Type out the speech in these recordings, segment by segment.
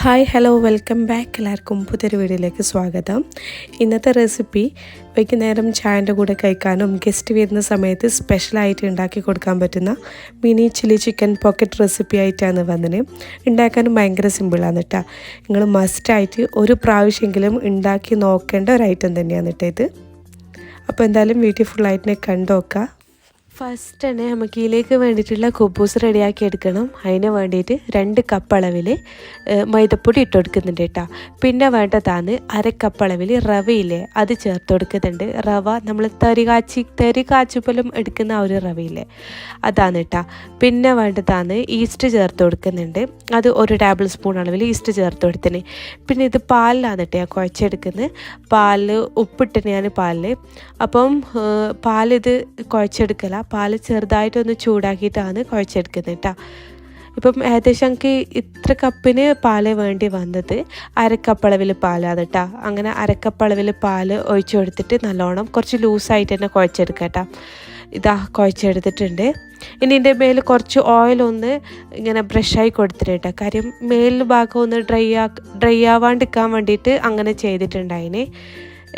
Hi hello welcome back. എല്ലാവർക്കും പുതിയൊരു വീഡിയോയിലേക്ക് സ്വാഗതം. ഇന്നത്തെ റെസിപ്പി വൈകുന്നേരം ചായന്റെ കൂടെ കഴിക്കാനും ഗസ്റ്റ് വരുന്ന സമയത്ത് സ്പെഷ്യലായിട്ട് ഉണ്ടാക്കി കൊടുക്കാൻ പറ്റുന്ന mini chilli chicken pocket recipe ആയിട്ടാണ് വന്നത്. ഉണ്ടാക്കാനും ഭയങ്കര സിമ്പിളാണ് കേട്ടോ. നിങ്ങൾ മസ്റ്റായിട്ട് ഒരു പ്രാവശ്യമെങ്കിലും ഉണ്ടാക്കി നോക്കേണ്ട ഒരു ഐറ്റം തന്നെയാണ് കേട്ടോ ഇത്. അപ്പോൾ എന്തായാലും വീട്ടിൽ ഫുള്ളായിട്ട് കണ്ടു നോക്കാം ഫസ്റ്റ് തന്നെ നമുക്ക് ഇതിലേക്ക് വേണ്ടിയിട്ടുള്ള കുബൂസ് റെഡിയാക്കി എടുക്കണം. അതിന് വേണ്ടിയിട്ട് രണ്ട് കപ്പ് അളവിൽ മൈദപ്പൊടി ഇട്ട് കൊടുക്കുന്നുണ്ട് കേട്ടോ. പിന്നെ വേണ്ടതാണ് അര കപ്പ് അളവിൽ റവയില്ലേ അത് ചേർത്ത് കൊടുക്കുന്നുണ്ട്. റവ നമ്മൾ തരി കാച്ചി തരി കാച്ചുപോലും എടുക്കുന്ന ആ ഒരു റവയില്ലേ അതാണ് കേട്ടോ. പിന്നെ വേണ്ടതാണ് ഈസ്റ്റ് ചേർത്ത് കൊടുക്കുന്നുണ്ട്. അത് ഒരു ടേബിൾ സ്പൂൺ അളവിൽ ഈസ്റ്റ് ചേർത്ത് കൊടുത്തിന്. പിന്നെ ഇത് പാലിലാണ് കേട്ടോ ഞാൻ കുഴച്ചെടുക്കുന്നത്. പാലിൽ ഉപ്പിട്ടിന് ഞാൻ പാലിൽ അപ്പം പാലിത് കുഴച്ചെടുക്കല. പാൽ ചെറുതായിട്ടൊന്ന് ചൂടാക്കിയിട്ടാണ് കുഴച്ചെടുക്കുന്നത് കേട്ടോ ഇപ്പം ഏകദേശം എനിക്ക് ഇത്ര കപ്പിന് പാൽ വേണ്ടി വന്നത്. അരക്കപ്പളവിൽ പാലാണ് കേട്ടോ അങ്ങനെ അരക്കപ്പളവിൽ പാൽ ഒഴിച്ചു കൊടുത്തിട്ട് നല്ലോണം കുറച്ച് ലൂസായിട്ട് തന്നെ കുഴച്ചെടുക്കാം കേട്ടോ ഇതാ കുഴച്ചെടുത്തിട്ടുണ്ട്. ഇനി ഇതിന്റെ മേൽ കുറച്ച് ഓയിലൊന്ന് ഇങ്ങനെ ബ്രഷായി കൊടുത്തിട്ട് കാര്യം മേലിൽ ഭാഗം ഒന്ന് ഡ്രൈ ആ ഡ്രൈ ആവാണ്ടിരിക്കാൻ വേണ്ടിയിട്ട് അങ്ങനെ ചെയ്തിട്ടുണ്ടായിന്.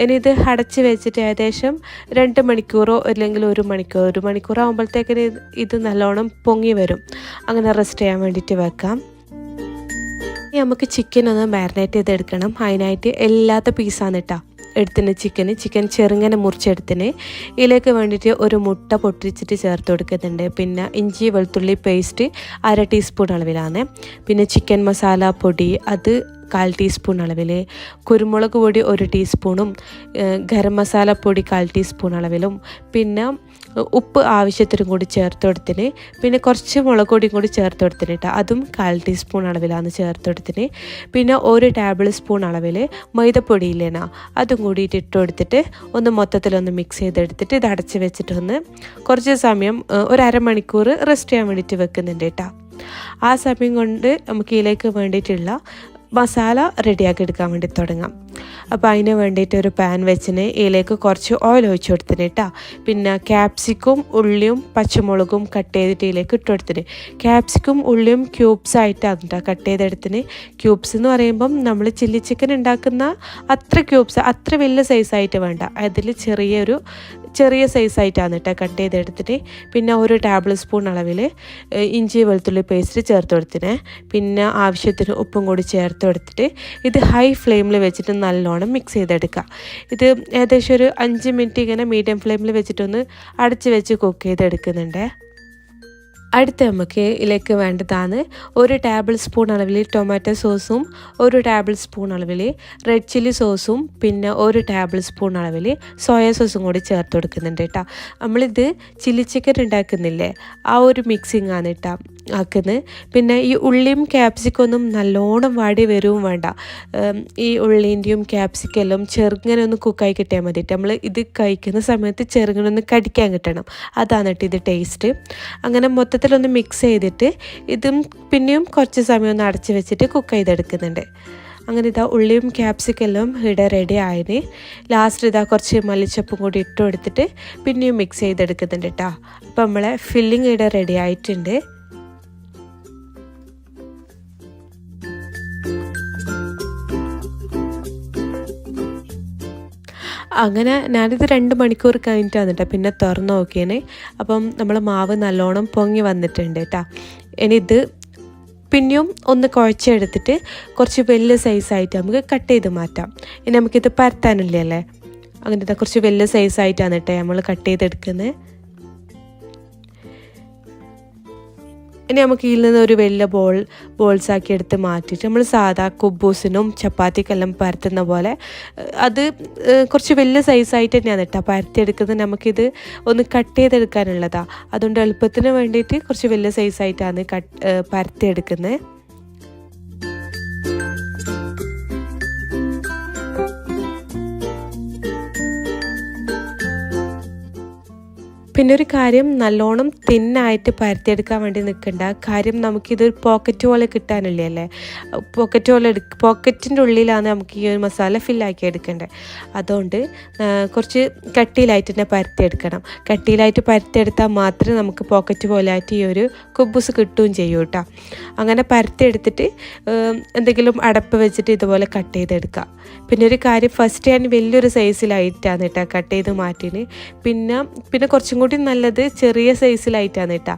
ഇനി ഇത് അടച്ച് വെച്ചിട്ട് ഏകദേശം രണ്ട് മണിക്കൂറോ അല്ലെങ്കിൽ ഒരു മണിക്കൂർ ഒരു മണിക്കൂർ ആകുമ്പോഴത്തേക്കിന് ഇത് നല്ലോണം പൊങ്ങി വരും. അങ്ങനെ റെസ്റ്റ് ചെയ്യാൻ വേണ്ടിയിട്ട് വെക്കാം. ഇനി നമുക്ക് ചിക്കൻ ഒന്ന് മാരിനേറ്റ് ചെയ്തെടുക്കണം. അതിനായിട്ട് എല്ലാത്ത പീസാണ് കേട്ടോ എടുത്തിന് ചിക്കന് ചിക്കൻ ചെറുങ്ങനെ മുറിച്ചെടുത്തിന്. ഇതിലേക്ക് വേണ്ടിയിട്ട് ഒരു മുട്ട പൊട്ടിച്ചിട്ട് ചേർത്ത് കൊടുക്കുന്നുണ്ട്. പിന്നെ ഇഞ്ചി വെളുത്തുള്ളി പേസ്റ്റ് അര ടീസ്പൂൺ അളവിലാണ്. പിന്നെ ചിക്കൻ മസാല പൊടി അത് കാൽ ടീസ്പൂൺ അളവിൽ കുരുമുളക് പൊടി ഒരു ടീസ്പൂണും ഗരം മസാല പൊടി കാൽ ടീസ്പൂൺ അളവിലും പിന്നെ ഉപ്പ് ആവശ്യത്തിനും കൂടി ചേർത്ത് കൊടുത്തിന് പിന്നെ കുറച്ച് മുളക് പൊടിയും കൂടി ചേർത്ത് കൊടുത്തിന് കേട്ടോ അതും കാൽ ടീസ്പൂൺ അളവിലാണ് ചേർത്ത് കൊടുത്തിന്. പിന്നെ ഒരു ടേബിൾ സ്പൂൺ അളവിൽ മൈദപ്പൊടി ഇല്ലേനാ അതും കൂടിയിട്ട് ഇട്ട് കൊടുത്തിട്ട് ഒന്ന് മൊത്തത്തിലൊന്ന് മിക്സ് ചെയ്തെടുത്തിട്ട് ഇത് അടച്ച് വെച്ചിട്ടൊന്ന് കുറച്ച് സമയം ഒരു അരമണിക്കൂർ റെസ്റ്റ് ചെയ്യാൻ വേണ്ടിയിട്ട് വെക്കുന്നുണ്ട് കേട്ടോ ആ സമയം കൊണ്ട് നമുക്ക് ഇതിലേക്ക് വേണ്ടിയിട്ടുള്ള മസാല റെഡിയാക്കി എടുക്കാൻ വേണ്ടി തുടങ്ങാം. അപ്പോൾ അതിന് വേണ്ടിയിട്ട് ഒരു പാൻ വെച്ചിന് ഇതിലേക്ക് കുറച്ച് ഓയിൽ ഒഴിച്ച് കൊടുത്തിന് കേട്ടോ പിന്നെ ക്യാപ്സിക്കും ഉള്ളിയും പച്ചമുളകും കട്ട് ചെയ്തിട്ട് ഇതിലേക്ക് ഇട്ട് കൊടുത്തിന്. ക്യാപ്സിക്കും ഉള്ളിയും ക്യൂബ്സ് ആയിട്ടാണ് കേട്ടോ കട്ട് ചെയ്തെടുത്തിന്. ക്യൂബ്സ് എന്ന് പറയുമ്പം നമ്മൾ ചില്ലി ചിക്കൻ ഉണ്ടാക്കുന്ന അത്ര ക്യൂബ്സ് അത്ര വലിയ സൈസായിട്ട് വേണ്ട. അതിൽ ചെറിയൊരു ചെറിയ സൈസായിട്ടാണ് കേട്ടോ കട്ട് ചെയ്തെടുത്തിട്ട്. പിന്നെ ഒരു ടേബിൾ സ്പൂൺ അളവിൽ ഇഞ്ചി വെളുത്തുള്ളി പേസ്റ്റ് ചേർത്ത് കൊടുത്തിനെ. പിന്നെ ആവശ്യത്തിന് ഉപ്പും കൂടി ചേർത്ത് കൊടുത്തിട്ട് ഇത് ഹൈ ഫ്ലെയിമിൽ വെച്ചിട്ട് നല്ലോണം മിക്സ് ചെയ്തെടുക്കുക ഇത് ഏകദേശം ഒരു അഞ്ച് മിനിറ്റ് ഇങ്ങനെ മീഡിയം ഫ്ലെയിമിൽ വെച്ചിട്ടൊന്ന് അടച്ച് വെച്ച് കുക്ക് ചെയ്തെടുക്കുന്നുണ്ട്. അടുത്ത് നമുക്ക് ഇതിലേക്ക് വേണ്ടതാണ് ഒരു ടേബിൾ സ്പൂൺ അളവിൽ ടൊമാറ്റോ സോസും ഒരു ടേബിൾ സ്പൂൺ അളവിൽ റെഡ് ചില്ലി സോസും പിന്നെ ഒരു ടേബിൾ സ്പൂൺ അളവിൽ സോയ സോസും കൂടി ചേർത്ത് കൊടുക്കുന്നുണ്ട് കേട്ടോ. നമ്മളിത് ചില്ലി ചിക്കൻ ഉണ്ടാക്കുന്നില്ലേ ആ ഒരു മിക്സിംഗ് ആണ് കേട്ടോ. ആക്കുന്നത് പിന്നെ ഈ ഉള്ളിയും ക്യാപ്സിക്കൊന്നും നല്ലോണം വാടി വരുവും വേണ്ട. ഈ ഉള്ളീന്റെയും ക്യാപ്സിക്കെല്ലാം ചെറുങ്ങനെ ഒന്ന് കുക്കായി കിട്ടിയാൽ മതിയിട്ട് നമ്മൾ ഇത് കഴിക്കുന്ന സമയത്ത് ചെറുങ്ങനെ ഒന്ന് കടിക്കാൻ കിട്ടണം. അതാണ് കേട്ടോ ഇത് ടേസ്റ്റ് അങ്ങനെ മൊത്തത്തിലൊന്ന് മിക്സ് ചെയ്തിട്ട് ഇതും പിന്നെയും കുറച്ച് സമയം ഒന്ന് അടച്ച് വെച്ചിട്ട് കുക്ക് ചെയ്തെടുക്കുന്നുണ്ട്. അങ്ങനെ ഇതാ ഉള്ളിയും ക്യാപ്സിക്കെല്ലാം ഇവിടെ റെഡി ആയതിന് ലാസ്റ്റ് ഇതാ കുറച്ച് മല്ലിച്ചപ്പും കൂടി ഇട്ട് കൊടുത്തിട്ട് പിന്നെയും മിക്സ് ചെയ്തെടുക്കുന്നുണ്ട് കേട്ടോ അപ്പോൾ നമ്മളെ ഫില്ലിങ് ഇവിടെ റെഡി ആയിട്ടുണ്ട്. അങ്ങനെ ഞാനിത് രണ്ട് മണിക്കൂർ കഴിഞ്ഞിട്ടാണ് കേട്ടോ പിന്നെ തുറന്നു നോക്കിയേനെ. അപ്പം നമ്മൾ മാവ് നല്ലോണം പൊങ്ങി വന്നിട്ടുണ്ട് കേട്ടോ ഇനി ഇത് പിന്നെയും ഒന്ന് കുഴച്ചെടുത്തിട്ട് കുറച്ച് വലിയ സൈസായിട്ട് നമുക്ക് കട്ട് ചെയ്ത് മാറ്റാം. ഇനി നമുക്കിത് പരത്താനില്ലേ അല്ലേ അങ്ങനത്തെ കുറച്ച് വലിയ സൈസായിട്ടാണ് കേട്ടോ നമ്മൾ കട്ട് ചെയ്തെടുക്കുന്നത് ഇനി നമുക്ക് ഇതിൽ നിന്ന് ഒരു വലിയ ബോൾ ബോൾസ് ആക്കി എടുത്ത് മാറ്റിയിട്ട് നമ്മൾ സാധാ കുബൂസിനും ചപ്പാത്തിക്കെല്ലാം പരത്തുന്ന പോലെ അത് കുറച്ച് വലിയ സൈസായിട്ട് തന്നെയാണ് കേട്ടോ പരത്തിയെടുക്കുന്നത്. നമുക്കിത് ഒന്ന് കട്ട് ചെയ്തെടുക്കാനുള്ളതാണ് അതുകൊണ്ട് എളുപ്പത്തിന് വേണ്ടിയിട്ട് കുറച്ച് വലിയ സൈസായിട്ടാണ് കട്ട് പരത്തിയെടുക്കുന്നത്. പിന്നെ ഒരു കാര്യം നല്ലോണം തിന്നായിട്ട് പരത്തിയെടുക്കാൻ വേണ്ടി നിൽക്കണ്ട. കാര്യം നമുക്കിത് പോക്കറ്റ് പോലെ കിട്ടാനില്ലേ അല്ലേ? പോക്കറ്റ് പോലെ എടുക്ക പോക്കറ്റിന്റെ ഉള്ളിലാണ് നമുക്ക് ഈ ഒരു മസാല ഫില്ലാക്കി എടുക്കേണ്ടത് അതുകൊണ്ട് കുറച്ച് കട്ടിയിലായിട്ട് തന്നെ പരത്തിയെടുക്കണം. കട്ടിയിലായിട്ട് പരത്തിയെടുത്താൽ മാത്രമേ നമുക്ക് പോക്കറ്റ് പോലെ ആയിട്ട് ഈ ഒരു കുബൂസ് കിട്ടുകയും ചെയ്യൂ കേട്ടോ അങ്ങനെ പരത്തിയെടുത്തിട്ട് എന്തെങ്കിലും അടപ്പ് വെച്ചിട്ട് ഇതുപോലെ കട്ട് ചെയ്തെടുക്കുക. പിന്നെ ഒരു കാര്യം ഫസ്റ്റ് ഞാൻ വലിയൊരു സൈസിലായിട്ടാണ് കേട്ടോ കട്ട് ചെയ്ത് മാറ്റിന് പിന്നെ പിന്നെ കുറച്ചും കൂടി നല്ലത് ചെറിയ സൈസിലായിട്ടാണ് കേട്ടോ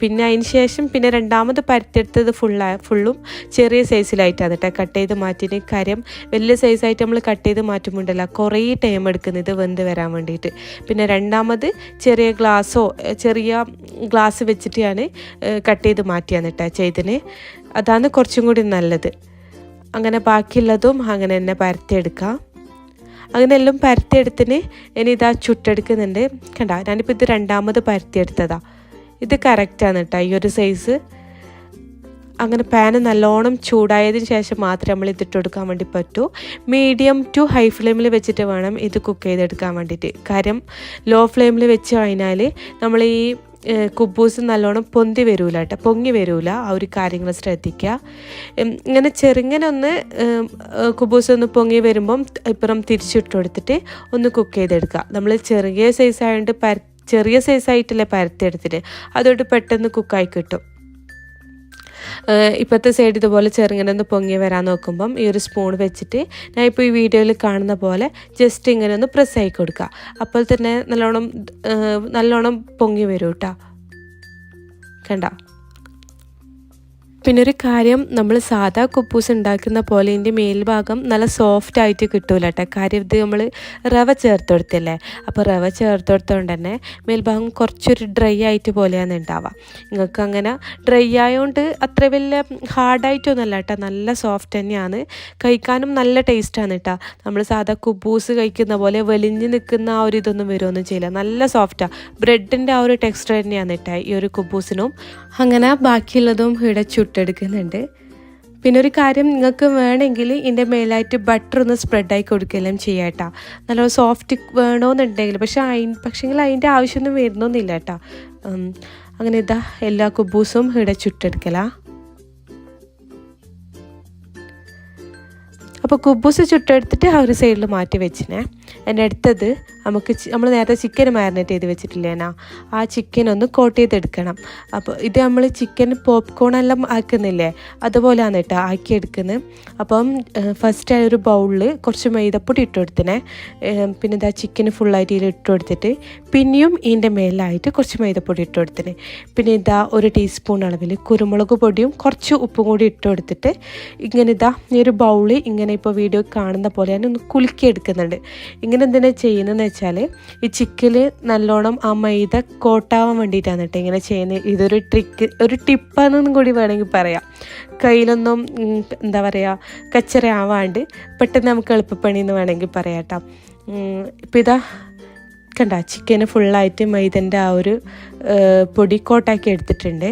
പിന്നെ അതിന് ശേഷം പിന്നെ രണ്ടാമത് പരത്തെടുത്തത് ഫുള്ളാ ഫുള്ളും ചെറിയ സൈസിലായിട്ടാണ് കേട്ടോ കട്ട് ചെയ്ത് മാറ്റിന് കാര്യം വലിയ സൈസായിട്ട് നമ്മൾ കട്ട് ചെയ്ത് മാറ്റുമ്പോണ്ടല്ലോ കുറേ ടൈം എടുക്കുന്നത് വെന്ത് വരാൻ വേണ്ടിയിട്ട് പിന്നെ രണ്ടാമത് ചെറിയ ഗ്ലാസ്സോ ചെറിയ ഗ്ലാസ് വെച്ചിട്ടാണ് കട്ട് ചെയ്ത് മാറ്റിയാണ് കേട്ടോ ചെയ്തിന്. അതാണ് കുറച്ചും കൂടി നല്ലത്. അങ്ങനെ ബാക്കിയുള്ളതും അങ്ങനെ തന്നെ പരത്തിയെടുക്കാം. അങ്ങനെ എല്ലാം പരത്തിയെടുത്തിന് ഇനി ഇതാ ചുട്ടെടുക്കുന്നുണ്ട്. കണ്ട ഞാനിപ്പോൾ ഇത് രണ്ടാമത് പരത്തിയെടുത്തതാ. ഇത് കറക്റ്റാണ് കേട്ടോ ഈ ഒരു സൈസ് അങ്ങനെ പാന് നല്ലോണം ചൂടായതിന് ശേഷം മാത്രമേ നമ്മൾ ഇതിട്ട് കൊടുക്കാൻ വേണ്ടി പറ്റൂ. മീഡിയം ടു ഹൈ ഫ്ലെയിമിൽ വെച്ചിട്ട് വേണം ഇത് കുക്ക് ചെയ്തെടുക്കാൻ വേണ്ടിയിട്ട്. കാര്യം ലോ ഫ്ലെയിമിൽ വെച്ച് കഴിഞ്ഞാൽ നമ്മൾ ഈ കുബൂസ് നല്ലോണം പൊന്തി വരൂല കേട്ടോ. പൊങ്ങി വരൂല. ആ ഒരു കാര്യങ്ങൾ ശ്രദ്ധിക്കുക ഇങ്ങനെ ചെറുങ്ങനെ ഒന്ന് കുബൂസ് ഒന്ന് പൊങ്ങി വരുമ്പം ഇപ്പുറം തിരിച്ചിട്ട് കൊടുത്തിട്ട് ഒന്ന് കുക്ക് ചെയ്തെടുക്കുക നമ്മൾ ചെറിയ സൈസ് ആയതുകൊണ്ട് പര ചെറിയ സൈസായിട്ടല്ലേ പരത്തെടുത്തിട്ട് അതുകൊണ്ട് പെട്ടെന്ന് കുക്കായി കിട്ടും. ഇപ്പോഴത്തെ സൈഡ് ഇതുപോലെ ചെറുങ്ങനെ ഒന്ന് പൊങ്ങി വരാൻ നോക്കുമ്പം ഈ ഒരു സ്പൂൺ വെച്ചിട്ട് ഞാൻ ഇപ്പോൾ ഈ വീഡിയോയിൽ കാണുന്ന പോലെ ജസ്റ്റ് ഇങ്ങനെ ഒന്ന് പ്രസ് ആയി കൊടുക്കുക അപ്പോൾ തന്നെ നല്ലോണം നല്ലോണം പൊങ്ങി വരും കേട്ടോ കണ്ട? പിന്നെ ഒരു കാര്യം നമ്മൾ സാധാ കുപ്പൂസ് ഉണ്ടാക്കുന്ന പോലെ ഇതിന്റെ മേൽഭാഗം നല്ല സോഫ്റ്റ് ആയിട്ട് കിട്ടൂല കേട്ടോ കാര്യം ഇത് നമ്മൾ റവ ചേർത്ത് കൊടുത്തില്ലേ? അപ്പോൾ റവ ചേർത്ത് കൊടുത്തോണ്ട് തന്നെ മേൽഭാഗം കുറച്ചൊരു ഡ്രൈ ആയിട്ട് പോലെയാണ് ഉണ്ടാവുക നിങ്ങൾക്ക് അങ്ങനെ ഡ്രൈ ആയതുകൊണ്ട് അത്ര വലിയ ഹാർഡായിട്ടൊന്നുമല്ല കേട്ടോ. നല്ല സോഫ്റ്റ് തന്നെയാണ്. കഴിക്കാനും നല്ല ടേസ്റ്റാണ് കേട്ടോ. നമ്മൾ സാധാ കുബൂസ് കഴിക്കുന്ന പോലെ വലിഞ്ഞ് നിൽക്കുന്ന ആ ഒരു ഇതൊന്നും വരുമൊന്നും ചെയ്യില്ല. നല്ല സോഫ്റ്റാണ് ബ്രെഡിന്റെ ആ ഒരു ടെക്സ്ചർ തന്നെയാണ് കേട്ടോ ഈ ഒരു കുബൂസിനും. അങ്ങനെ ബാക്കിയുള്ളതും ഇവിടെ ചുട്ടെടുക്കുന്നുണ്ട് പിന്നെ ഒരു കാര്യം നിങ്ങൾക്ക് വേണമെങ്കിൽ ഇതിന്റെ മേലായിട്ട് ബട്ടർ ഒന്ന് സ്പ്രെഡായി കൊടുക്കുകയെല്ലാം ചെയ്യാം കേട്ടോ നല്ല സോഫ്റ്റ് വേണമെന്നുണ്ടെങ്കിൽ പക്ഷേ അതിന് പക്ഷേങ്കിൽ അതിന്റെ ആവശ്യമൊന്നും വരുന്നൊന്നുമില്ല കേട്ടോ അങ്ങനെ ഇതാ എല്ലാ കുബൂസും ഇവിടെ ചുട്ടെടുക്കലാ. അപ്പോൾ കുബൂസ് ചുട്ടെടുത്തിട്ട് ആ ഒരു സൈഡിൽ മാറ്റി വെച്ചിനെ. എന്റെ അടുത്തത് നമുക്ക് നമ്മൾ നേരത്തെ ചിക്കൻ മാരിനേറ്റ് ചെയ്ത് വെച്ചിട്ടില്ലേനാ ആ ചിക്കൻ ഒന്ന് കോട്ട് ചെയ്തെടുക്കണം. അപ്പോൾ ഇത് നമ്മൾ ചിക്കൻ പോപ്കോൺ എല്ലാം ആക്കുന്നില്ലേ? അതുപോലെയാണ് കേട്ടോ ആക്കിയെടുക്കുന്നത്. അപ്പം ഫസ്റ്റ് ഒരു ബൗളിൽ കുറച്ച് മൈദപ്പൊടി ഇട്ട് കൊടുത്തിനെ. പിന്നെ ഇതാ ചിക്കൻ ഫുള്ളായിട്ട് ഇതിൽ ഇട്ട് കൊടുത്തിട്ട് പിന്നെയും ഇതിന്റെ മേലായിട്ട് കുറച്ച് മൈദപ്പൊടി ഇട്ട് കൊടുത്തിന്. പിന്നെ ഇതാ ഒരു ടീസ്പൂൺ അളവിൽ കുരുമുളക് പൊടിയും കുറച്ച് ഉപ്പും കൂടി ഇട്ട് കൊടുത്തിട്ട് ഇങ്ങനെ ഇതാ ഈ ഒരു ബൗളിൽ ഇങ്ങനെ ഇപ്പോൾ വീഡിയോ കാണുന്ന പോലെ ഞാൻ ഒന്ന് കുലുക്കി എടുക്കുന്നുണ്ട് ഇങ്ങനെ എന്തിനാ ചെയ്യുന്നതെന്ന് വെച്ചാൽ ഈ ചിക്കിൽ നല്ലോണം ആ മൈദ കോട്ടാവാൻ വേണ്ടിയിട്ടാണ് കേട്ടോ ഇങ്ങനെ ചെയ്യുന്നത്. ഇതൊരു ട്രിക്ക് ഒരു ടിപ്പാണെന്നും കൂടി വേണമെങ്കിൽ പറയാം. കയ്യിലൊന്നും എന്താ പറയുക കച്ചറ ആവാണ്ട് പെട്ടെന്ന് നമുക്ക് എളുപ്പപ്പണി എന്ന് വേണമെങ്കിൽ പറയാം കേട്ടോ. ഇപ്പം ഇതാ കണ്ട ചിക്കന് ഫുള്ളായിട്ട് മൈദന്റെ ആ ഒരു പൊടി കോട്ടാക്കി എടുത്തിട്ടുണ്ട്.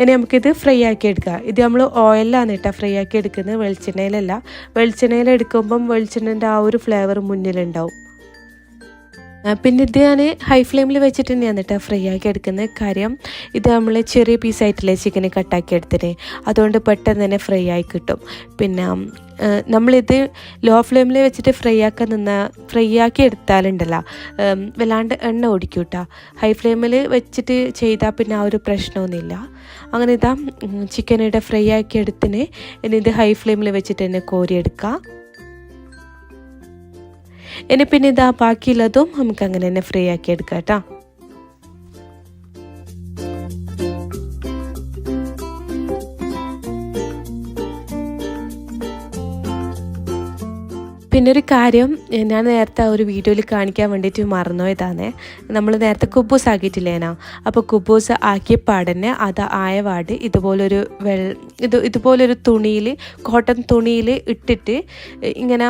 ഇനി നമുക്കിത് ഫ്രൈ ആക്കി എടുക്കാം. ഇത് നമ്മൾ ഓയിലാണ് കേട്ടോ ഫ്രൈ ആക്കി എടുക്കുന്നത്. വെളിച്ചെണ്ണയിലല്ല. വെളിച്ചെണ്ണയിൽ എടുക്കുമ്പം വെളിച്ചെണ്ണന്റെ ആ ഒരു ഫ്ലേവർ മുന്നിലുണ്ടാവും. പിന്നെ ഇത് ഞാൻ ഹൈ ഫ്ലെയിമിൽ വെച്ചിട്ട് തന്നെയാണ് കേട്ടോ ഫ്രൈ ആക്കി എടുക്കുന്നത് കാര്യം. ഇത് നമ്മൾ ചെറിയ പീസായിട്ടില്ലേ ചിക്കന് കട്ടാക്കി എടുത്തിട്ട്. അതുകൊണ്ട് പെട്ടെന്ന് തന്നെ ഫ്രൈ ആയി കിട്ടും. പിന്നെ നമ്മളിത് ലോ ഫ്ലെയിമിൽ വെച്ചിട്ട് ഫ്രൈ ആക്കാൻ നിന്ന ഫ്രൈ ആക്കി എടുത്താലുണ്ടല്ലോ. വല്ലാണ്ട് എണ്ണ ഓടിക്കും കേട്ടോ ഹൈ ഫ്ലെയിമിൽ വെച്ചിട്ട് ചെയ്താൽ പിന്നെ ആ ഒരു പ്രശ്നമൊന്നുമില്ല. അങ്ങനെ ഇതാ ചിക്കനിടെ ഫ്രൈ ആക്കി എടുത്തിന്. ഇനി ഇത് ഹൈ ഫ്ലെയിമിൽ വെച്ചിട്ട് തന്നെ കോരിയെടുക്കാം ഇനി പിന്നെ ഇതാ ബാക്കിയുള്ളതും നമുക്ക് അങ്ങനെ തന്നെ ഫ്രൈ ആക്കി എടുക്കാം കേട്ടോ. പിന്നെ ഒരു കാര്യം ഞാൻ നേരത്തെ ഒരു വീഡിയോയിൽ കാണിക്കാൻ വേണ്ടിയിട്ട് മറന്നുപോയതാണേ നമ്മൾ നേരത്തെ കുബൂസ് ആക്കിയിട്ടില്ലേനാ? അപ്പോൾ കുബൂസ് ആക്കിയ പാടന്നെ അത് ആയ പാട് ഇതുപോലൊരു വെൾ ഇത് ഇതുപോലൊരു തുണിയിൽ കോട്ടൺ തുണിയിൽ ഇട്ടിട്ട് ഇങ്ങനെ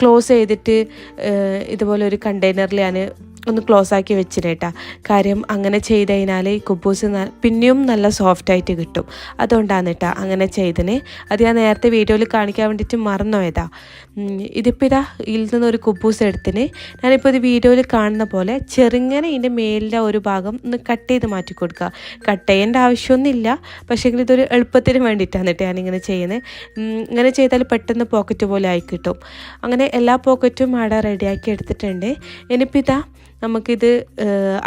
ക്ലോസ് ചെയ്തിട്ട് ഇതുപോലെ ഒരു കണ്ടെയ്നറിൽ ഞാൻ ഒന്ന് ക്ലോസ് ആക്കി വെച്ചിരേട്ടാ കാര്യം അങ്ങനെ ചെയ്ത് കഴിഞ്ഞാൽ കുബൂസ് പിന്നെയും നല്ല സോഫ്റ്റ് ആയിട്ട് കിട്ടും. അതുകൊണ്ടാണ് കേട്ടോ അങ്ങനെ ചെയ്തതിന് അത് ഞാൻ നേരത്തെ വീഡിയോയിൽ കാണിക്കാൻ വേണ്ടിയിട്ട് മറന്നുപോയതാ ഇതിപ്പോൾ ഇതാ ഇതിൽ നിന്ന് ഒരു കുബൂസ് എടുത്തിന്. ഞാനിപ്പോൾ ഇത് വീഡിയോയിൽ കാണുന്ന പോലെ ചെറുങ്ങനെ ഇതിന്റെ മേലിലെ ഒരു ഭാഗം ഒന്ന് കട്ട് ചെയ്ത് മാറ്റി കൊടുക്കുക കട്ട് ചെയ്യേണ്ട ആവശ്യമൊന്നുമില്ല. പക്ഷേങ്കിൽ ഇതൊരു എളുപ്പത്തിന് വേണ്ടിയിട്ടാണ് കേട്ടോ ഞാനിങ്ങനെ ചെയ്യുന്നത് ഇങ്ങനെ ചെയ്താൽ പെട്ടെന്ന് പോക്കറ്റ് പോലെ ആയി കിട്ടും. അങ്ങനെ എല്ലാ പോക്കറ്റും അവിടെ റെഡിയാക്കി എടുത്തിട്ടുണ്ട്. ഇനിയിപ്പോൾ ഇതാ നമുക്കിത്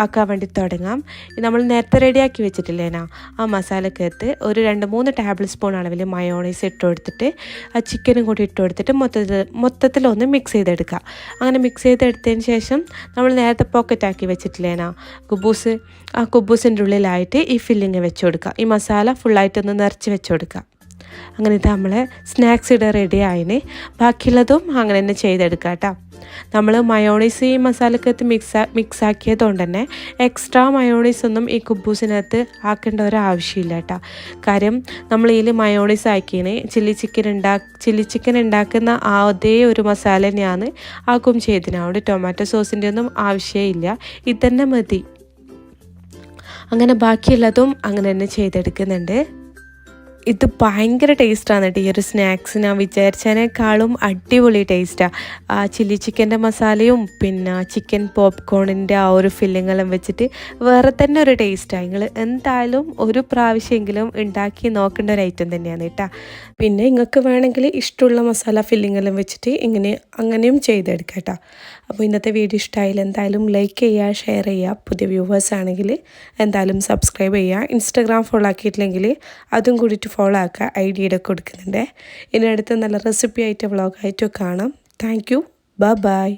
ആക്കാൻ വേണ്ടി തുടങ്ങാം. നമ്മൾ നേരത്തെ റെഡിയാക്കി വെച്ചിട്ടില്ലേനാ ആ മസാലക്കകത്ത് ഒരു രണ്ട് മൂന്ന് ടേബിൾ സ്പൂൺ അളവിൽ മയോണൈസ് ഇട്ട് കൊടുത്തിട്ട് ആ ചിക്കനും കൂടി ഇട്ട് കൊടുത്തിട്ട് മൊത്തത്തിൽ മൊത്തത്തിലൊന്ന് മിക്സ് ചെയ്തെടുക്കുക അങ്ങനെ മിക്സ് ചെയ്തെടുത്തതിന് ശേഷം നമ്മൾ നേരത്തെ പോക്കറ്റാക്കി വെച്ചിട്ടില്ലേനാ കുബൂസ് ആ കുബൂസിന്റെ ഉള്ളിലായിട്ട് ഈ ഫില്ലിങ് വെച്ച് കൊടുക്കുക ഈ മസാല ഫുള്ളായിട്ടൊന്ന് നിറച്ച് വെച്ച് കൊടുക്കുക അങ്ങനെ ഇത് നമ്മളെ സ്നാക്സ് ഇട റെഡി ആയിന്. ബാക്കിയുള്ളതും അങ്ങനെ തന്നെ ചെയ്തെടുക്കാം കേട്ടോ. നമ്മൾ മയോണൈസ് ഈ മസാലക്കകത്ത് മിക്സ് മിക്സ് ആക്കിയതുകൊണ്ട് തന്നെ എക്സ്ട്രാ മയോണൈസ് ഒന്നും ഈ കുബൂസിനകത്ത് ആക്കേണ്ട ഒരു ആവശ്യമില്ല കേട്ടോ. കാര്യം നമ്മൾ ഇതിൽ മയോണൈസ് ആക്കിയതിന് ചില്ലി ചിക്കൻ ഉണ്ടാ ചില്ലി ചിക്കൻ ഉണ്ടാക്കുന്ന ആ അതേ ഒരു മസാല തന്നെയാണ് ആക്കും അവിടെ ടൊമാറ്റോ സോസിന്റെ ഒന്നും ആവശ്യമില്ല ഇത് തന്നെ മതി. അങ്ങനെ ബാക്കിയുള്ളതും അങ്ങനെ തന്നെ ചെയ്തെടുക്കുന്നുണ്ട്. ഇത് ഭയങ്കര ടേസ്റ്റാണ് കേട്ടോ ഈ ഒരു സ്നാക്സ് ഞാൻ വിചാരിച്ചതിനേക്കാളും അടിപൊളി ടേസ്റ്റാണ് ആ. ചില്ലി ചിക്കന്റെ മസാലയും പിന്നെ ചിക്കൻ പോപ്കോണിന്റെ ആ ഒരു ഫില്ലിങ്ങെല്ലാം വെച്ചിട്ട് വേറെ തന്നെ ഒരു ടേസ്റ്റാണ് നിങ്ങൾ എന്തായാലും ഒരു പ്രാവശ്യമെങ്കിലും ഉണ്ടാക്കി നോക്കേണ്ട ഒരു ഐറ്റം തന്നെയാണ് കേട്ടോ പിന്നെ നിങ്ങൾക്ക് വേണമെങ്കിൽ ഇഷ്ടമുള്ള മസാല ഫില്ലിങ്ങെല്ലാം വെച്ചിട്ട് ഇങ്ങനെ അങ്ങനെയും ചെയ്തെടുക്കാം കേട്ടോ അപ്പോൾ ഇന്നത്തെ വീഡിയോ ഇഷ്ടമായാലും എന്തായാലും ലൈക്ക് ചെയ്യുക ഷെയർ ചെയ്യുക. പുതിയ വ്യൂവേഴ്സ് ആണെങ്കിൽ എന്തായാലും സബ്സ്ക്രൈബ് ചെയ്യുക. ഇൻസ്റ്റാഗ്രാം ഫോളോ ആക്കിയിട്ടില്ലെങ്കിൽ അതും കൂടിയിട്ട് ഫോളോ ആക്കുക ഐ ഡിയുടെ കൊടുക്കുന്നുണ്ട്. ഇനി അടുത്ത നല്ല റെസിപ്പി ആയിട്ട് വ്ളോഗായിട്ട് കാണാം താങ്ക് യു ബൈ